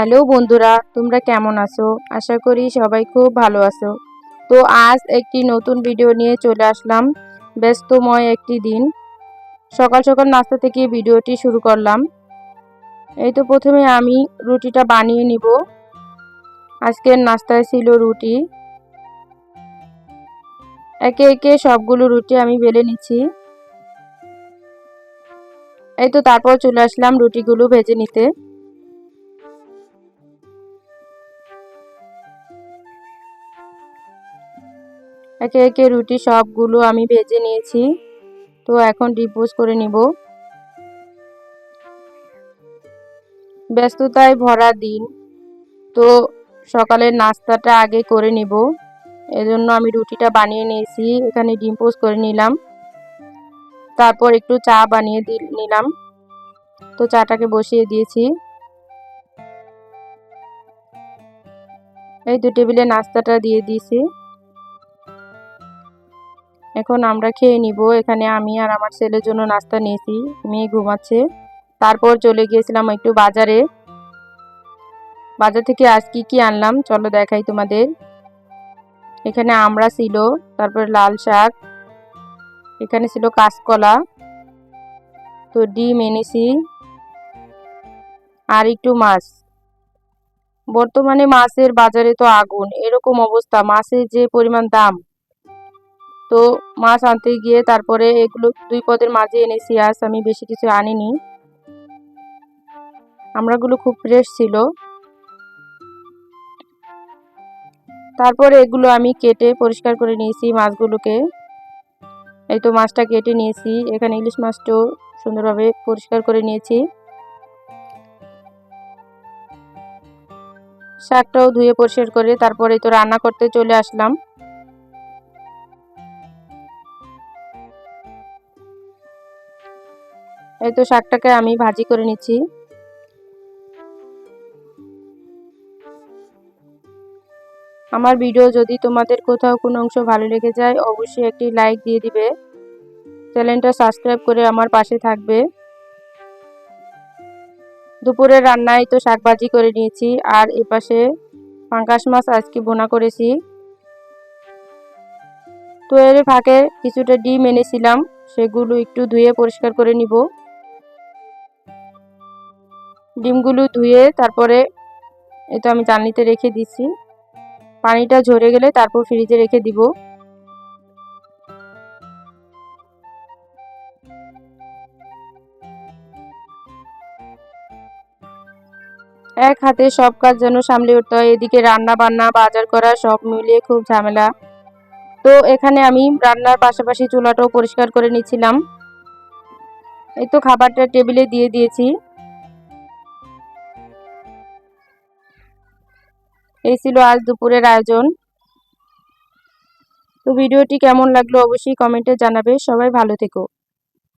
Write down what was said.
Hello বন্ধুরা, তোমরা কেমন আছো? আশা করি সবাই খুব ভালো আছো। তো আজ একটি নতুন ভিডিও নিয়ে চলে আসলাম। ব্যস্তময় একটি দিন। সকাল সকাল নাস্তা থেকে ভিডিওটি শুরু করলাম। এই তো প্রথমে আমি রুটিটা বানিয়ে নিব। আজকের নাস্তায় ছিল রুটি। একে একে সবগুলো রুটি আমি বেলে নিচ্ছি। এই তো তারপর চলে আসলাম রুটিগুলো ভেজে নিতে। একে একে রুটি সবগুলো আমি ভেজে নিয়েছি। তো এখন ডিপোজ করে নিব। ব্যস্ততায় ভরা দিন। তো সকালের নাস্তাটা আগে করে নিব। এজন্য আমি রুটিটা বানিয়ে নিয়েছি। এখানে ডিম পোস্ট করে নিলাম। তারপর একটু চা বানিয়ে নিলাম। তো চাটাকে বসিয়ে দিয়েছি। এই দু টেবিলে নাস্তাটা দিয়ে দিয়েছি। এখন আমরা খেয়ে নিব। এখানে আমি আর আমার ছেলের জন্য নাস্তা নিয়েছি। মেয়ে ঘুমাচ্ছে। তারপর চলে গিয়েছিলাম একটু বাজারে। বাজার থেকে আজ কি কি আনলাম? চলো দেখাই তোমাদের। এখানে আমরা ছিল, তারপর লাল শাক। এখানে ছিল কাঁচকলা। তো ডিম এনেছি। আর একটু মাছ। বর্তমানে মাছের বাজারে তো আগুন। এরকম অবস্থা। মাছের যে পরিমাণ দাম। তো মাছ আনতে গিয়ে তারপরে এগুলো দুই পদের মাঝে এনেছি, আজ আমি বেশি কিছু আনিনি। আমরাগুলো খুব ফ্রেশ ছিল। তারপরে এগুলো আমি কেটে পরিষ্কার করে নিয়েছি মাছগুলোকে। এই তো মাছটা কেটে নিয়েছি, এখানে ইলিশ মাছটাও সুন্দরভাবে পরিষ্কার করে নিয়েছি। শাকটাও ধুয়ে পরিষ্কার করে তারপরে তো রান্না করতে চলে আসলাম। এই তো শাকটাকে আমি ভাজি করে নিচ্ছি। আমার ভিডিও যদি তোমাদের কোথাও কোনো অংশ ভালো লেগে যায়, অবশ্যই একটি লাইক দিয়ে দিবে। চ্যানেলটা সাবস্ক্রাইব করে আমার পাশে থাকবে। দুপুরের রান্নায় তো শাক ভাজি করে নিয়েছি, আর এপাশে পাঙ্কাশ মাছ আজকে বোনা করেছি। তো এর ফাঁকে কিছুটা ডিম এনেছিলাম, সেগুলো একটু ধুয়ে পরিষ্কার করে নিব। ডিমগুলো ধুয়ে তারপরে এটা আমি চালনিতে রেখে দিচ্ছি পানিটা ঝরে গেলে তারপর ফ্রিজে রেখে দিব। এক হাতে সব কাজ যেন সামলে উঠতে হয়, এদিকে রান্না বান্না বাজার করা, সব মিলিয়ে খুব ঝামেলা। তো এখানে আমি রান্নার পাশাপাশি চুলাটাও পরিষ্কার করে নিচ্ছিলাম। এই তো খাবারটা টেবিলে দিয়ে দিয়েছি। এই ছিল আজ দুপুরের আয়োজন। তো ভিডিওটি কেমন লাগল অবশ্যই কমেন্টে জানাবে। সবাই ভালো থেকো।